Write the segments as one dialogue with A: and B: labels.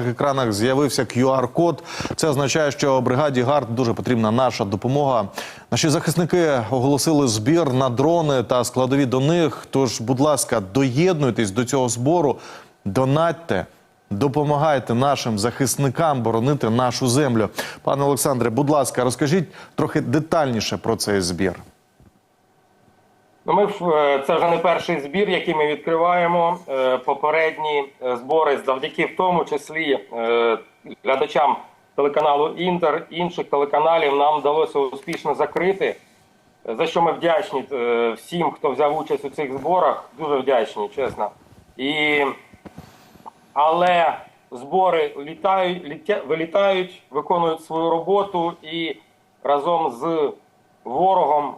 A: екранах з'явився QR-код. Це означає, що бригаді ГАРД дуже потрібна наша допомога. Наші захисники оголосили збір на дрони та складові до них. Тож, будь ласка, доєднуйтесь до цього збору, донатьте. Допомагайте нашим захисникам боронити нашу землю. Пане Олександре, будь ласка, розкажіть трохи детальніше про цей збір.
B: Ну, ми е, це вже не перший збір, який ми відкриваємо. Е, Попередні е, збори завдяки в тому числі глядачам телеканалу Інтер, інших телеканалів нам вдалося успішно закрити. За що ми вдячні всім, хто взяв участь у цих зборах. Дуже вдячні, чесно. І але збори літають, літя, вилітають, виконують свою роботу і разом з ворогом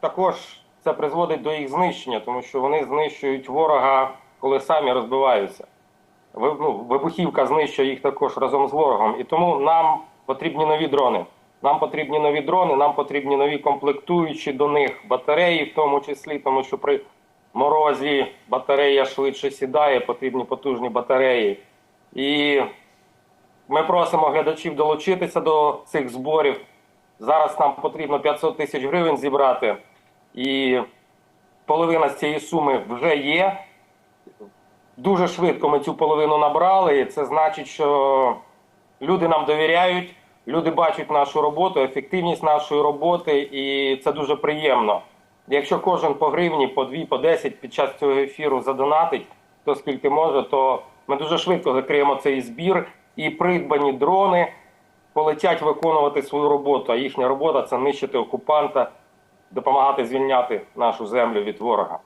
B: також це призводить до їх знищення, тому що вони знищують ворога, коли самі розбиваються. Ну, Вибухівка знищує їх також разом з ворогом. І тому нам потрібні нові дрони. Нам потрібні нові дрони, нам потрібні нові комплектуючі до них батареї, в тому числі, тому що при морозі батарея швидше сідає, потрібні потужні батареї. І ми просимо глядачів долучитися до цих зборів. Зараз нам потрібно 500 тисяч гривень зібрати, і половина з цієї суми вже є. Дуже швидко ми цю половину набрали, і це значить, що люди нам довіряють, люди бачать нашу роботу, ефективність нашої роботи, і це дуже приємно. Якщо кожен по гривні, по дві, по 10 під час цього ефіру задонатить, то скільки може, то ми дуже швидко закриємо цей збір, і придбані дрони полетять виконувати свою роботу. А їхня робота це нищити окупанта, допомагати звільняти нашу землю від ворога.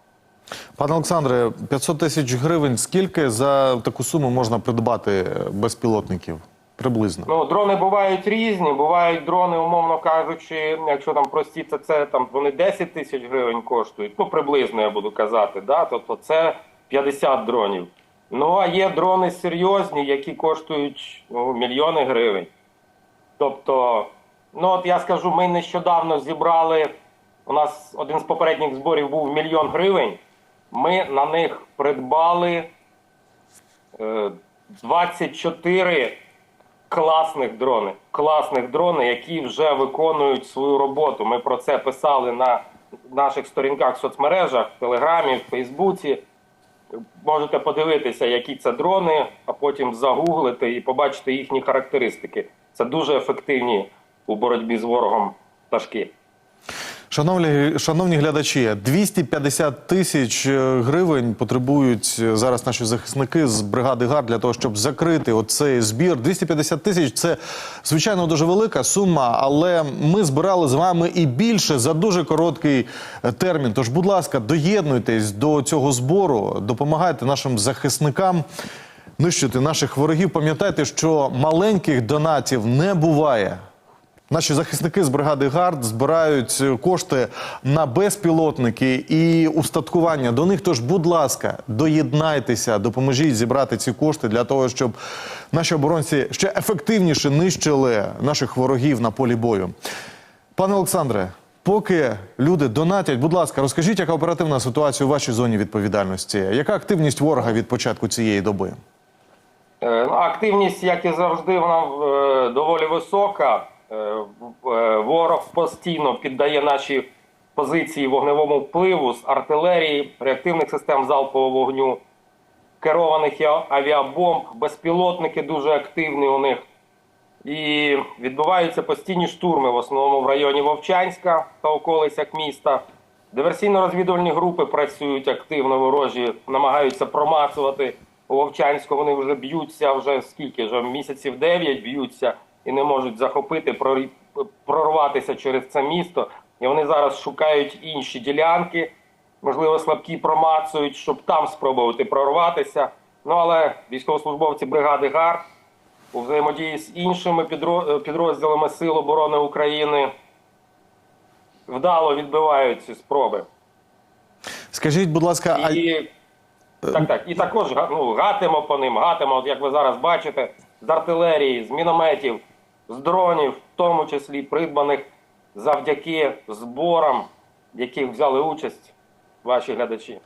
A: Пане Олександре, 500 тисяч гривень. Скільки за таку суму можна придбати е, безпілотників? Приблизно.
B: Ну, дрони бувають різні. Бувають дрони, умовно кажучи, якщо там прості, це, це там вони 10 тисяч гривень коштують. Ну, приблизно я буду казати. Да? Тобто це 50 дронів. Ну а є дрони серйозні, які коштують ну, мільйони гривень. Тобто, ну от я скажу, ми нещодавно зібрали. У нас один з попередніх зборів був мільйон гривень. Ми на них придбали е, 24 класних дрони. Класних дрони, які вже виконують свою роботу. Ми про це писали на наших сторінках в соцмережах, в Телеграмі, в Фейсбуці. Можете подивитися, які це дрони, а потім загуглити і побачити їхні характеристики. Це дуже ефективні у боротьбі з ворогом пташки.
A: Шановні, шановні глядачі, 250 тисяч е, гривень потребують е, зараз наші захисники з бригади ГАР для того, щоб закрити оцей збір. 250 тисяч це звичайно дуже велика сума, але ми збирали з вами і більше за дуже короткий е, термін. Тож, будь ласка, доєднуйтесь до цього збору, допомагайте нашим захисникам. Нищити наших ворогів. Пам'ятайте, що маленьких донатів не буває. Наші захисники з бригади ГАРД збирають е, кошти на безпілотники і устаткування до них. Тож, будь ласка, доєднайтеся, допоможіть зібрати ці кошти для того, щоб наші оборонці ще ефективніше нищили наших ворогів на полі бою. Пане Олександре, поки люди донатять, будь ласка, розкажіть, яка оперативна ситуація у вашій зоні відповідальності? Яка активність ворога від початку цієї доби?
B: Е, ну, Активність, як і завжди, вона е, доволі висока. Е, е, Ворог постійно піддає наші позиції вогневому впливу з артилерії, реактивних систем залпового вогню, керованих авіабомб, безпілотники дуже активні у них. І відбуваються постійні штурми, в основному в районі Вовчанська та околицях міста. Диверсійно-розвідувальні групи працюють активно, ворожі, намагаються промацувати у Вовчанську. Вони вже б'ються, вже скільки вже місяців 9 б'ються і не можуть захопити, прорватися через це місто. І вони зараз шукають інші ділянки, можливо, слабкі промацують, щоб там спробувати прорватися. Ну але військовослужбовці бригади ГАР у взаємодії з іншими підрозділами Сил оборони України вдало відбивають ці спроби.
A: Скажіть, будь ласка, а
B: так, так, і також ну, гатимо по ним, гатимо, от як ви зараз бачите, з артилерії, з мінометів, з дронів, в тому числі придбаних завдяки зборам, в яких взяли участь ваші глядачі.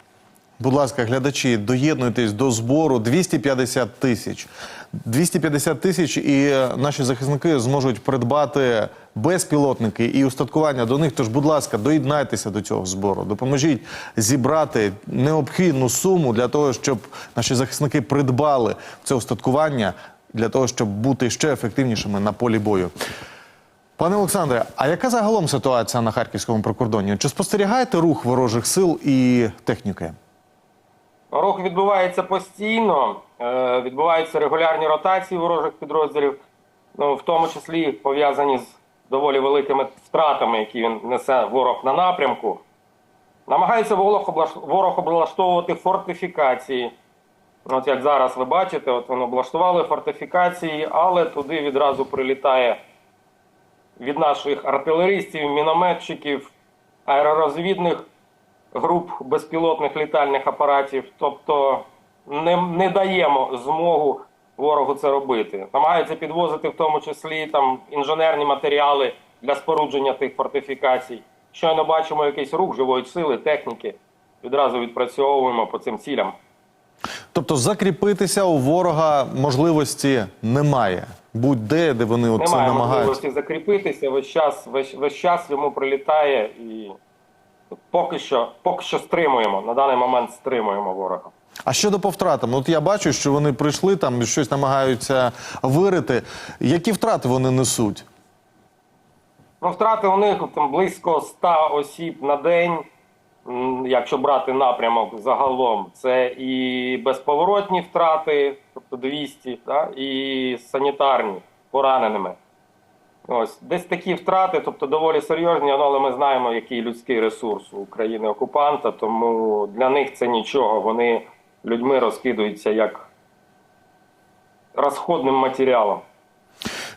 A: Будь ласка, глядачі, доєднуйтесь до збору 250 тисяч. 250 тисяч, і наші захисники зможуть придбати безпілотники і устаткування до них. Тож, будь ласка, доєднайтеся до цього збору. Допоможіть зібрати необхідну суму для того, щоб наші захисники придбали це устаткування для того, щоб бути ще ефективнішими на полі бою. Пане Олександре, а яка загалом ситуація на харківському прикордонні? Чи спостерігаєте рух ворожих сил і техніки?
B: Рух відбувається постійно, е, відбуваються регулярні ротації ворожих підрозділів, ну, в тому числі пов'язані з доволі великими втратами, які він несе ворог на напрямку. Намагається ворог облаштовувати фортифікації. От як зараз ви бачите, от вони облаштували фортифікації, але туди відразу прилітає від наших артилеристів, мінометчиків, аеророзвідних груп безпілотних літальних апаратів. Тобто не, не даємо змогу ворогу це робити. Намагаються підвозити в тому числі там інженерні матеріали для спорудження тих фортифікацій. Щойно бачимо якийсь рух живої сили, техніки. Відразу відпрацьовуємо по цим цілям.
A: Тобто закріпитися у ворога можливості немає. Будь-де, де вони оце
B: Немає
A: намагаються.
B: можливості закріпитися. Весь час, весь, весь час йому прилітає і поки що, поки що стримуємо. На даний момент стримуємо ворога.
A: А щодо по втратам, от я бачу, що вони прийшли там, щось намагаються вирити. Які втрати вони несуть?
B: Ну, втрати у них там близько 100 осіб на день. Якщо брати напрямок загалом, це і безповоротні втрати, тобто 200, да, і санітарні пораненими. Ось десь такі втрати, тобто доволі серйозні, але ми знаємо, який людський ресурс у країни окупанта, тому для них це нічого. Вони людьми розкидуються як розходним матеріалом.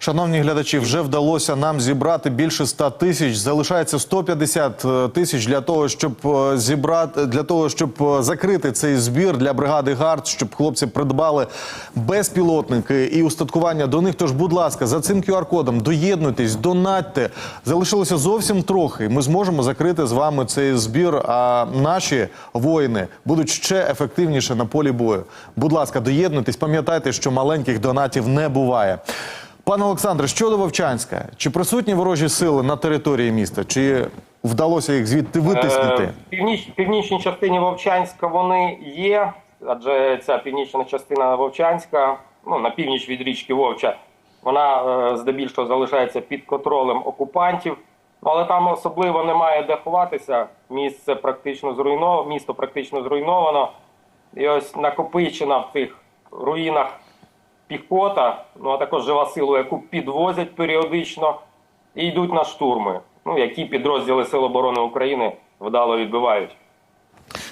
A: Шановні глядачі, вже вдалося нам зібрати більше 100 тисяч. Залишається 150 тисяч для того, щоб е, зібрати для того, щоб е, закрити цей збір для бригади ГАРД, щоб хлопці придбали безпілотники і устаткування до них. Тож, будь ласка, за цим QR-кодом доєднуйтесь, донатьте. Залишилося зовсім трохи. Ми зможемо закрити з вами цей збір. А наші воїни будуть ще ефективніше на полі бою. Будь ласка, доєднуйтесь. Пам'ятайте, що маленьких донатів не буває. Пане Олександре, щодо Вовчанська, чи присутні ворожі сили на території міста? Чи вдалося їх звідти витиснути?
B: Е, В північ, північній частині Вовчанська вони є, адже ця північна частина Вовчанська, ну на північ від річки Вовча, вона е, здебільшого залишається під контролем окупантів. Ну, але там особливо немає де ховатися. Місце практично зруйновано, місто практично зруйновано. І ось накопичена в тих руїнах піхота, ну а також жива сила, яку підвозять періодично і йдуть на штурми. Ну, які підрозділи Сил оборони України вдало відбивають.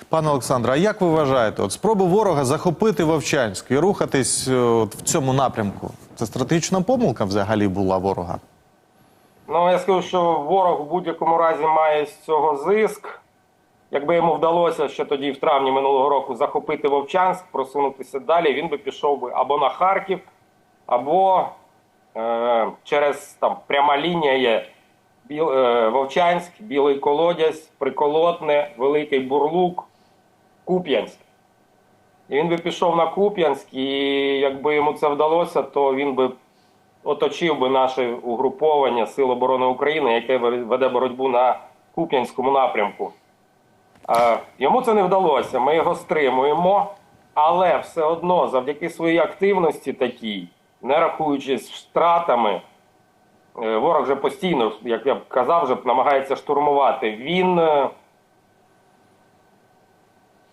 A: Пане Олександре, а як ви вважаєте, от спроби ворога захопити Вовчанськ і рухатись е, от в цьому напрямку? Це стратегічна помилка взагалі була ворога?
B: Ну, я скажу, що ворог в будь-якому разі має з цього зиск. Якби йому вдалося ще тоді, в травні минулого року, захопити Вовчанськ, просунутися далі, він би пішов би або на Харків, або е, через там пряма лінія є Біл, е, Вовчанськ, Білий Колодязь, Приколотне, Великий Бурлук, Куп'янськ. І він би пішов на Куп'янськ, і якби йому це вдалося, то він би оточив би наше угруповання Сил оборони України, яке веде боротьбу на Куп'янському напрямку. Е, Йому це не вдалося. Ми його стримуємо, але все одно, завдяки своїй активності такій, не рахуючись втратами, е, ворог вже постійно, як я казав, вже намагається штурмувати. Він е,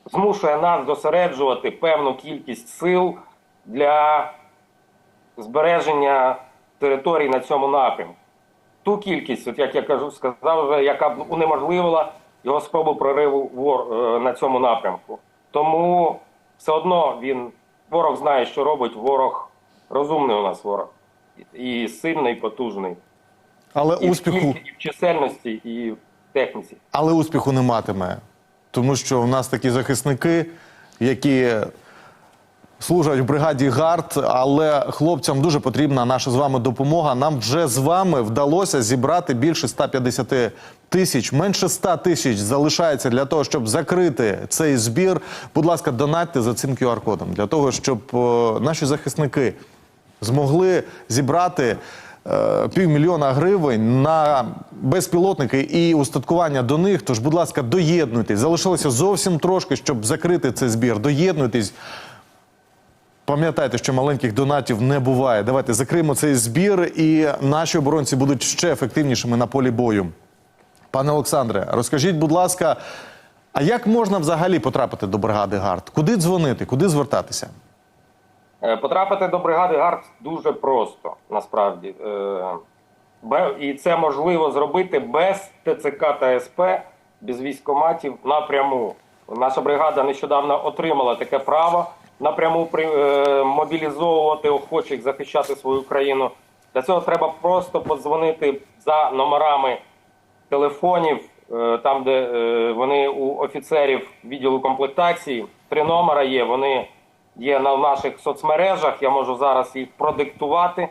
B: змушує нас зосереджувати певну кількість сил для збереження територій на цьому напрямку. Ту кількість, от як я кажу, сказав, вже, яка б унеможливила його спробу прориву вор, е, на цьому напрямку. Тому все одно він ворог знає, що робить. Ворог розумний у нас ворог. І сильний, і потужний.
A: Але
B: І
A: успіху,
B: і в чисельності, і в техніці.
A: але успіху не матиме, тому що в нас такі захисники, які служать в бригаді ГАРД, але хлопцям дуже потрібна наша з вами допомога. Нам вже з вами вдалося зібрати більше 150 тисяч. Менше 100 тисяч залишається для того, щоб закрити цей збір. Будь ласка, донатьте за цим QR-кодом для того, щоб е, наші захисники змогли зібрати е, півмільйона гривень на безпілотники і устаткування до них. Тож, будь ласка, доєднуйтесь. Залишилося зовсім трошки, щоб закрити цей збір. Доєднуйтесь. Пам'ятайте, що маленьких донатів не буває. Давайте закриємо цей збір, і наші оборонці будуть ще ефективнішими на полі бою. Пане Олександре, розкажіть, будь ласка, а як можна взагалі потрапити до бригади ГАРД? Куди дзвонити, куди звертатися?
B: Е, Потрапити до бригади ГАРД дуже просто, насправді. Е, І це можливо зробити без ТЦК та СП, без військкоматів напряму. Наша бригада нещодавно отримала таке право напряму е, мобілізовувати охочих захищати свою країну. Для цього треба просто подзвонити за номерами телефонів, е, там, де е, вони у офіцерів відділу комплектації. Три номера є. Вони є на наших соцмережах. Я можу зараз їх продиктувати.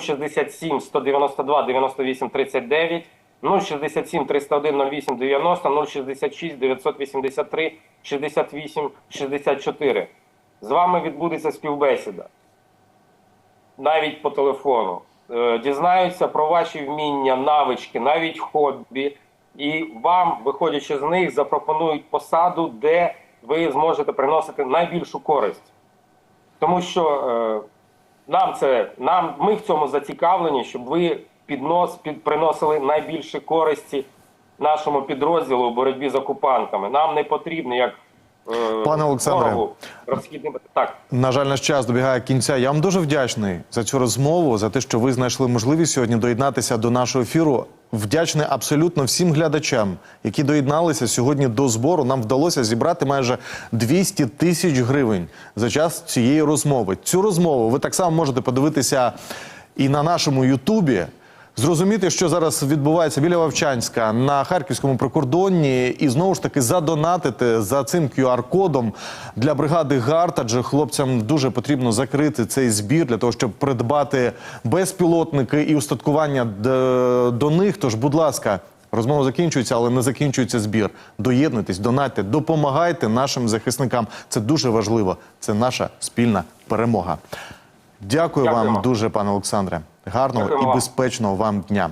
B: 067 192 98 39, 067 301 08 90, 066 983 68 64. З вами відбудеться співбесіда навіть по телефону. Е, Дізнаються про ваші вміння, навички, навіть хобі, і вам, виходячи з них, запропонують посаду, де ви зможете приносити найбільшу користь. Тому що е, нам це нам ми в цьому зацікавлені, щоб ви піднос під приносили найбільше користі нашому підрозділу у боротьбі з окупантами. Нам не потрібно як
A: Пане Олександре.
B: так.
A: На жаль, наш час добігає кінця. Я вам дуже вдячний за цю розмову, за те, що ви знайшли можливість сьогодні доєднатися до нашого ефіру. Вдячний абсолютно всім глядачам, які доєдналися сьогодні до збору. Нам вдалося зібрати майже 200 тисяч гривень за час цієї розмови. Цю розмову ви так само можете подивитися і на нашому Ютубі. Зрозуміти, що зараз відбувається біля Вовчанська на харківському прикордонні, і знову ж таки задонатити за цим QR-кодом для бригади ГАРД, адже хлопцям дуже потрібно закрити цей збір для того, щоб придбати безпілотники і устаткування до них. Тож, будь ласка, розмова закінчується, але не закінчується збір. Доєднуйтесь, донатьте, допомагайте нашим захисникам. Це дуже важливо. Це наша спільна перемога. Дякую
B: Дякуємо.
A: вам дуже, пане Олександре. Гарного
B: Дякую.
A: і безпечного вам дня.